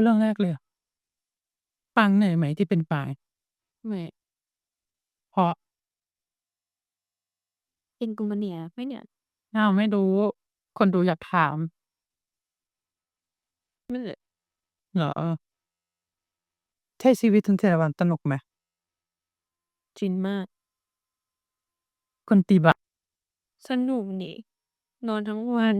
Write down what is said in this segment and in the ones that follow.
เข้าเรื่องแรกเลยอะปังเหนื่อยไหมที่เป็นปาย?ไม่ เพราะเป็นกูมาเหนี่ยไม่เหนื่อยอ้าวไม่รู้ คนดูอยากถาม ไม่เหนื่อยเหรอ?ใช้ชีวิตทั้ง7วันสนุกไหม?ชิลมาก คนตีบะสนุกดินอนทั้งวัน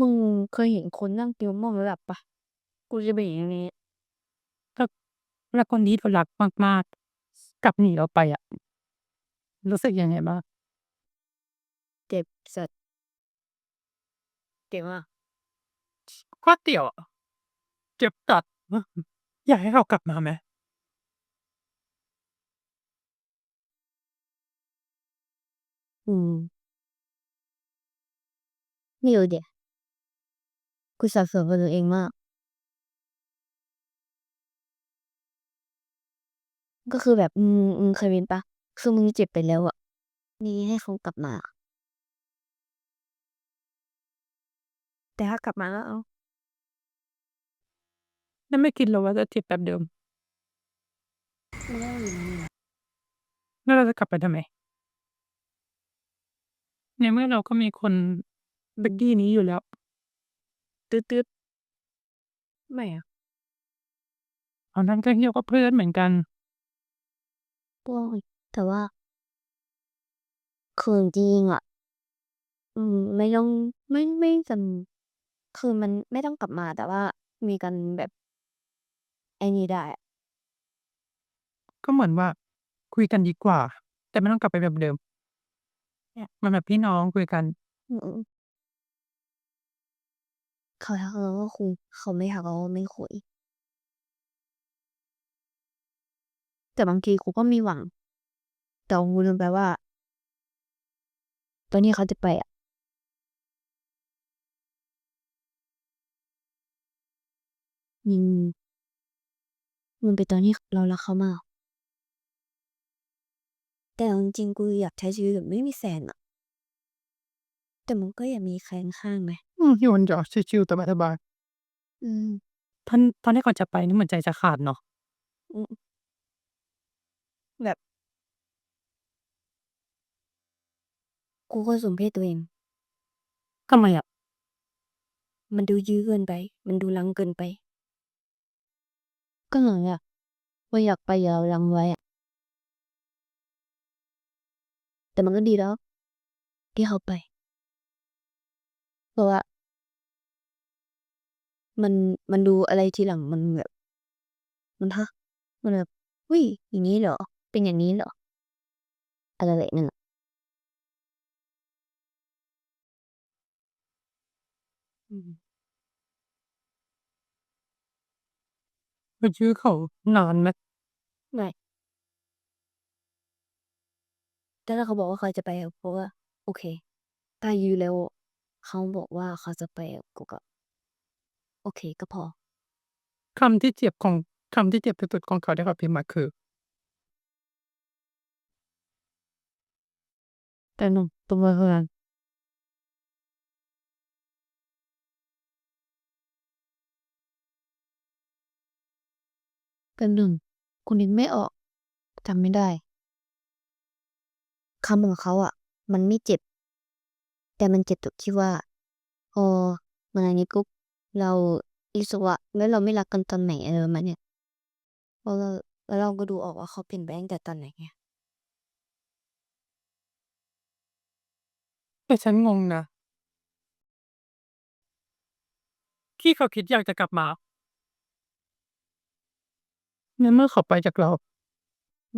มึงเคยเห็นคนนั่งติวม่วงแล้วหลับเปล่า?กูจะเป็นอย่างงี้ถ้าถ้าคนที่เรารักมากๆ กลับหนีเราไปอะรู้สึกยังไงบ้าง?เจ็บสัสเจ็บมากโคตรเสี่ยวอะเจ็บจัด อยากให้เขากลับมาไหม?อืม ไม่รู้ดิ กูสับสนกับตัวเองมาก ก็คือแบบมึงมึงเคยเป็นปล่า?คือมึงเจ็บไปแล้วอะนี่ให้เขากลับมา แต่ถ้ากลับมาแล้วเอาแล้วไม่คิดเหรอว่าจะเจ็บแบบเดิม?มันก็อยู่อย่างงี้และแล้วเราจะกลับไปทำไม?ในเมื่อเราก็มีคน Becky นี้อยู่แล้ว ตื๊ด ๆ ไม่อะอันนั้นก็เหี้ยวกับเพื่อนเหมือนกัน โอ๊ยแต่ว่า คือจริง ๆ อะ อืม ไม่ต้อง ไม่ ไม่จำ คือมันไม่ต้องกลับมา แต่ว่ามีการแบบ ไอ้นี่ได้อะ ก็เหมือนว่า คุยกันดีกว่า แต่ไม่ต้องกลับไปแบบเดิม เนี่ย มันแบบพี่น้องคุยกัน อือ ๆ เขาทักเราก็คุยเขาไม่ทักเราก็ไม่คุย แต่บางทีกูก็มีหวัง แต่กูลืมไปว่า ตอนที่เขาจะไปอะอืมมันเป็นตอนที่เรารักเขามาก แต่เอาจริงๆกูอยากใช้ชีวิตแบบไม่มีแฟนอะ แต่มันก็อยากมีใครข้างๆไหม?อืมอยู่คนเดียวชิลๆสบายๆอืมตอนตอนที่ก่อนจะไปนี่เหมือนใจจะขาดเนาะอือแบบ กูก็สมเพชตัวเอง ทำไมอะ?มันดูยื้อเกินไป มันดูรั้งเกินไป ก็เหมือนแบบเราอยากไปอย่ารั้งไว้อะแต่มันก็ดีแล้ว ที่เขาไป เพราะว่า มัน มันดูอะไรทีหลังมันแบบ มัน ฮะ มันแบบ อุ๊ย อย่างงี้เหรอ?เป็นอย่างนี้เหรอ?อะไรแบบนั้นอะ อืม ไปยื้อเขานานไหม?ไม่ แต่ถ้าเขาบอกว่าเขาจะไปกับกูก็ โอเคถ้ายื้อแล้ว เขาบอกว่าเขาจะไปกับกูก็ โอเคก็พอ คำที่เจ็บของคำที่เจ็บที่สุดของเขาที่เขาพิมพ์มาคือ?แป๊บหนึ่งแป๊บนึงแป๊บนึงแป๊บหนึ่งกูนึกไม่ออกจำไม่ได้คำของเขาอะมันไม่เจ็บ แต่มันเจ็บตรงที่ว่าพอมันอันนี้ปุ๊บเรารู้สึกว่าแล้วเราไม่รักกันตอนไหนอะไรประมาณเนี้ยแล้วเราแล้วเราก็ดูออกว่าเขาเปลี่ยนไปตั้งแต่ตอนไหนไงแต่ฉันงงนะ ที่เขาคิดอยากจะกลับมาในเมื่อเขาไปจากเรา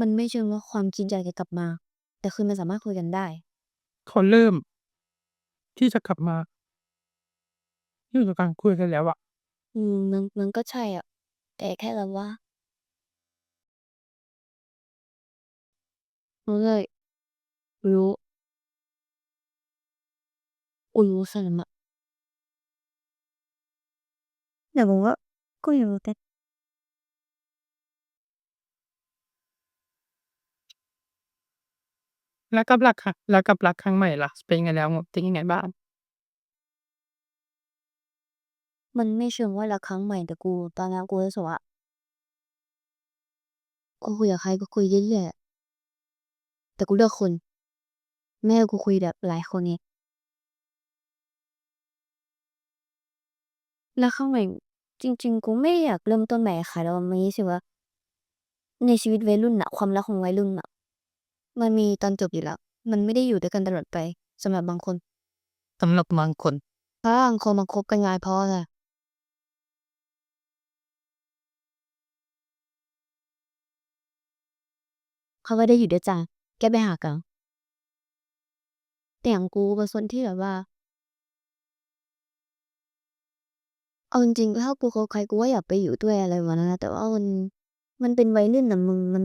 มันไม่เชิงว่าความคิดอยากจะกลับมา แต่คือมันสามารถคุยกันได้ เขาเริ่ม ที่จะกลับมา อยู่ในการคุยกันแล้วอะ อืม มัน มันก็ใช่อะ แต่แค่แบบว่ามันเลย รู้ กูรู้แค่นั้นอะแต่ผมก็ก็ยังรู้ แล้วกับรักครั้งแล้วกับรักครั้งใหม่ล่ะ เป็นยังไงแล้วเป็นยังไงบ้าง?มันไม่เชิงว่ารักครั้งใหม่แต่กู ตอนนั้นกูรู้สึกว่ากูคุยกับใครก็คุยเรื่อยๆแต่กูเลือกคนไม่กูคุยแบบหลายคนไงรักครั้งใหม่จริง ๆ กูไม่อยากเริ่มต้นใหม่กับใครแล้วมันรู้สึกว่า ในชีวิตวัยรุ่นน่ะความรักของวัยรุ่นน่ะ มันมีตอนจบอยู่แล้ว มันไม่ได้อยู่ด้วยกันตลอดไปสำหรับบางคนสำหรับบางคนเพราะบางคนมาคบกันง่ายเพราะอะไร?เขาไม่ได้อยู่ด้วยกันแค่ไปหากันแต่อย่างกูเป็นคนที่แบบว่าเอาจริงๆถ้ากูคบใครกูก็อยากไปอยู่ด้วยอะไรประมาณนั้นนะแต่ว่ามันมันเป็นวัยรุ่นน่ะมึงมัน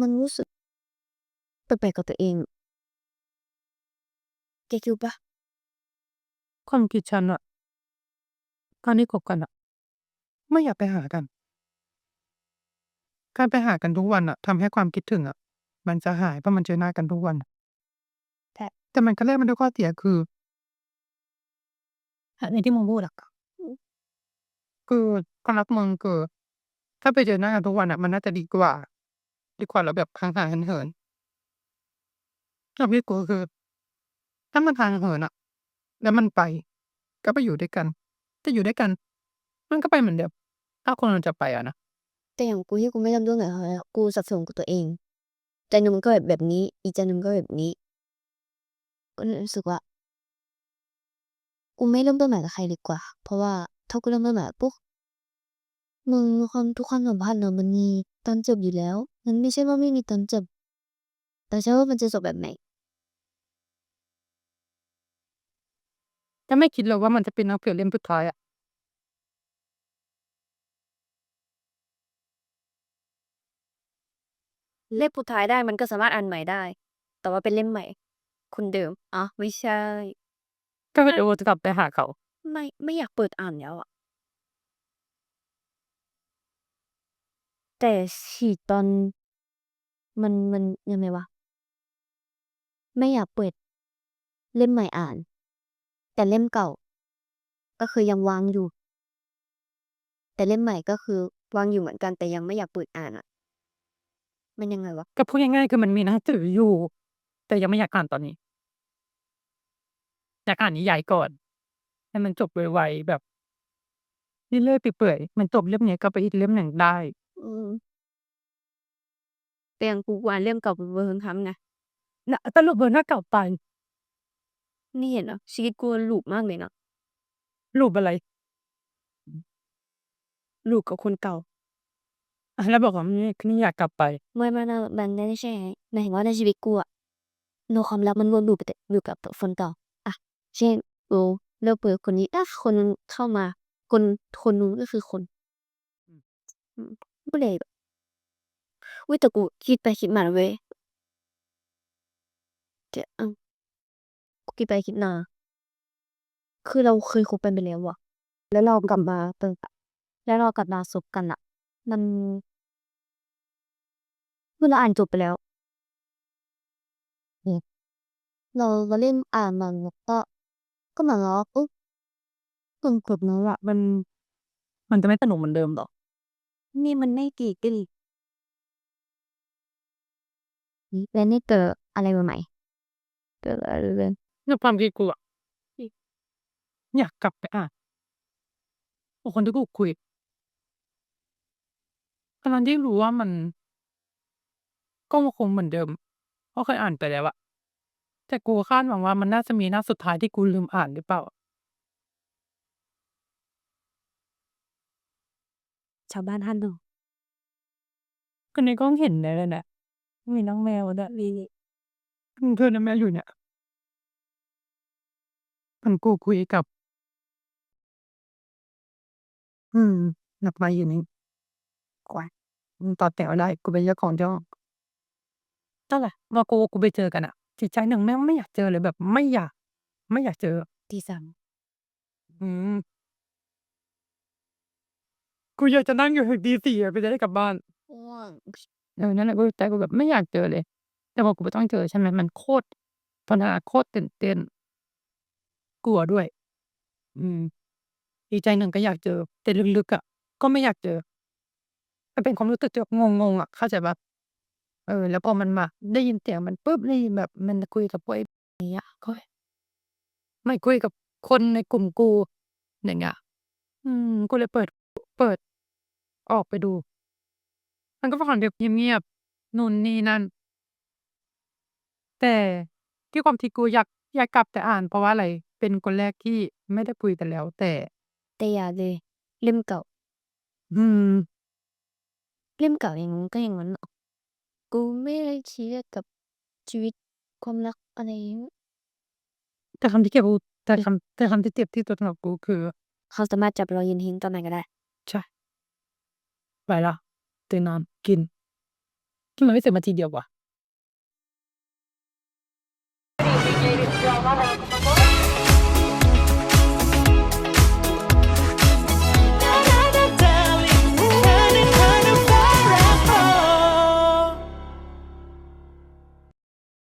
มันรู้สึก แปลกๆกับตัวเอง แกคิดเปล่า?ความคิดฉันอะการที่คบกันน่ะไม่อยากไปหากัน การไปหากันทุกวันน่ะทำให้ความคิดถึงอะมันจะหายเพราะมันเจอหน้ากันทุกวันใช่แต่มันก็แลกมาด้วยข้อเสียคืออันนี้ที่มึงพูดอะอือคือความรักมึงคือถ้าไปเจอหน้ากันทุกวันน่ะมันน่าจะดีกว่า ดีกว่าเราแบบห่างๆเหินๆ ความคิดกูคือ ถ้ามันห่างเหินอะแล้วมันไป ก็ไปอยู่ด้วยกัน จะอยู่ด้วยกัน มันก็ไปเหมือนเดิมถ้าคนมันจะไปอะนะแต่อย่างกูที่กูไม่เริ่มต้นกับใครอะกูสับสนกับตัวเองใจหนึ่งมันก็แบบแบบนี้ อีกใจหนึ่งก็แบบนี้ก็เลยรู้สึกว่า กูไม่เริ่มต้นใหม่กับใครดีกว่า เพราะว่าถ้ากูเริ่มต้นใหม่ปุ๊บมึงความทุกความสัมพันธ์น่ะมันมีตอนจบอยู่แล้ว มันไม่ใช่ว่าไม่มีตอนจบ แต่ใช่ว่ามันจะจบแบบไหน แต่ไม่คิดเลยว่ามันจะเป็นหนังสือเล่มสุดท้ายอะ เล่มสุดท้ายได้ มันก็สามารถอ่านใหม่ได้ แต่ว่าเป็นเล่มใหม่ คนเดิม อ๋อ ไม่ใช่ ก็ไม่รู้ว่าจะกลับไปหาเขา ไม่ ไม่อยากเปิดอ่านแล้วอะ แต่ฉีกตอน มัน มันยังไงวะ ไม่อยากเปิด เล่มใหม่อ่าน แต่เล่มเก่า ก็คือยังวางอยู่ แต่เล่มใหม่ก็คือ วางอยู่เหมือนกันแต่ยังไม่อยากเปิดอ่านอะมันยังไงวะ?ก็พูดง่ายๆคือมันมีหนังสืออยู่ แต่ยังไม่อยากอ่านตอนนี้ อยากอ่านนิยายก่อน ให้มันจบไวๆแบบเรื่อยๆเปื่อยๆมันจบเล่มนี้ก็ไปอีกเล่มหนึ่งได้ อืมแต่อย่างกูกูอ่านเล่มเก่าเป็นเวอร์ชันไงน่ะสรุปเวอร์ชันเก่าตา ยไม่เห็นเหรอ ชีวิตกูมัน loop มากเลยนะ loop อะไร? loop กับคนเก่าอะแล้วบอกว่าไม่ไม่อยากกลับไป ไม่ๆๆมันไม่ใช่ไงหมายถึงว่าในชีวิตกูอะ no ความรักมันวน loop แต่อยู่กับคนเก่าอะเช่นกูเลิกคุยกับคนนี้อะคนนึงเข้ามา คนคนนู้นก็คือคนอืม อืมก็เลยแบบอุ๊ยแต่กูคิดไปคิดมานะเว้ยจะอืมกู คิดไปคิดมาคือเราเคยคบกันไปแล้วอะแล้วเรากลับมาเจอกันแล้วเรากลับมาคบกันน่ะมันคือเราอ่านจบไปแล้วเราเราเล่มอ่านมันแล้วก็ก็เหมือนแบบว่าอุ๊ยจนจบแล้วอะมันมันจะไม่สนุกเหมือนเดิมหรอ?นี่มันไม่กี่ปีอืมแล้วนี่เจออะไรใหม่เจออะไรเรื่อย ในความคิดกูอะอืมอยากกลับไปอ่านกับคนที่กูคุยทั้งๆที่รู้ว่ามัน ก็คงเหมือนเดิม เพราะเคยอ่านไปแล้วอะแต่กูคาดหวังว่ามันน่าจะมีหน้าสุดท้ายที่กูลืมอ่านหรือเปล่า?ชาวบ้านห้ามดูก็ในกล้องเห็นได้เลยนะมีน้องแมวด้วยมีอืมเธอน้องแมวอยู่เนี่ยเห มือนกูคุยกับ อืมนักไม้อยู่นี่ควายมึงต่อแต๋วได้ กูเป็นเจ้าของช่องนั่นแหละพอกูกูไปเจอกันอะจิตใจหนึ่งแม่งไม่อยากเจอเลยแบบไม่อยาก ไม่อยากเจอตี3อืม กูอยากจะนั่งอยู่ถึงตี4อะกูจะได้กลับบ้านง่วงเออนั่นแหละกูใจกูแบบไม่อยากเจอเลย แต่พอกูไม่ต้องเจอใช่ไหมมันโคตรตอนนั้นอะโคตรตื่นเต้น กลัวด้วย อืม อีกใจหนึ่งก็อยากเจอ แต่ลึก ๆ อะ ก็ไม่อยากเจอ มันเป็นความรู้สึกที่แบบงง ๆ อะ เข้าใจเปล่า?เออ แล้วพอมันมา ได้ยินเสียงมันปุ๊บ ได้ยินแบบมันคุยกับพวกไอ้ อย่างเงี้ยก็ไม่คุยกับคนในกลุ่มกู อย่างเงี้ย อืม กูเลยเปิด เปิด ออกไปดู มันก็เป็นความแบบเงียบ ๆ นู่นนี่นั่น แต่ที่ความที่กูอยาก อยากกลับไปอ่าน เพราะว่าอะไร เป็นคนแรกที่ไม่ได้คุยกันแล้ว แต่ แต่อย่าเลย เล่มเก่า อืม เล่มเก่าอย่างงั้นก็อย่างงั้นน่ะกูไม่ได้ซีเรียสกับชีวิตความรักอะไรแต่คำที่เก็บกูแต่คำ แต่คำที่เจ็บที่สุดสำหรับกูคือ เขาสามารถจับเรายืนทิ้งตอนไหนก็ได้ ใช่ ไปแล้วตื่นนอน กิน ทำไมไม่เสร็จมาทีเดียววะ?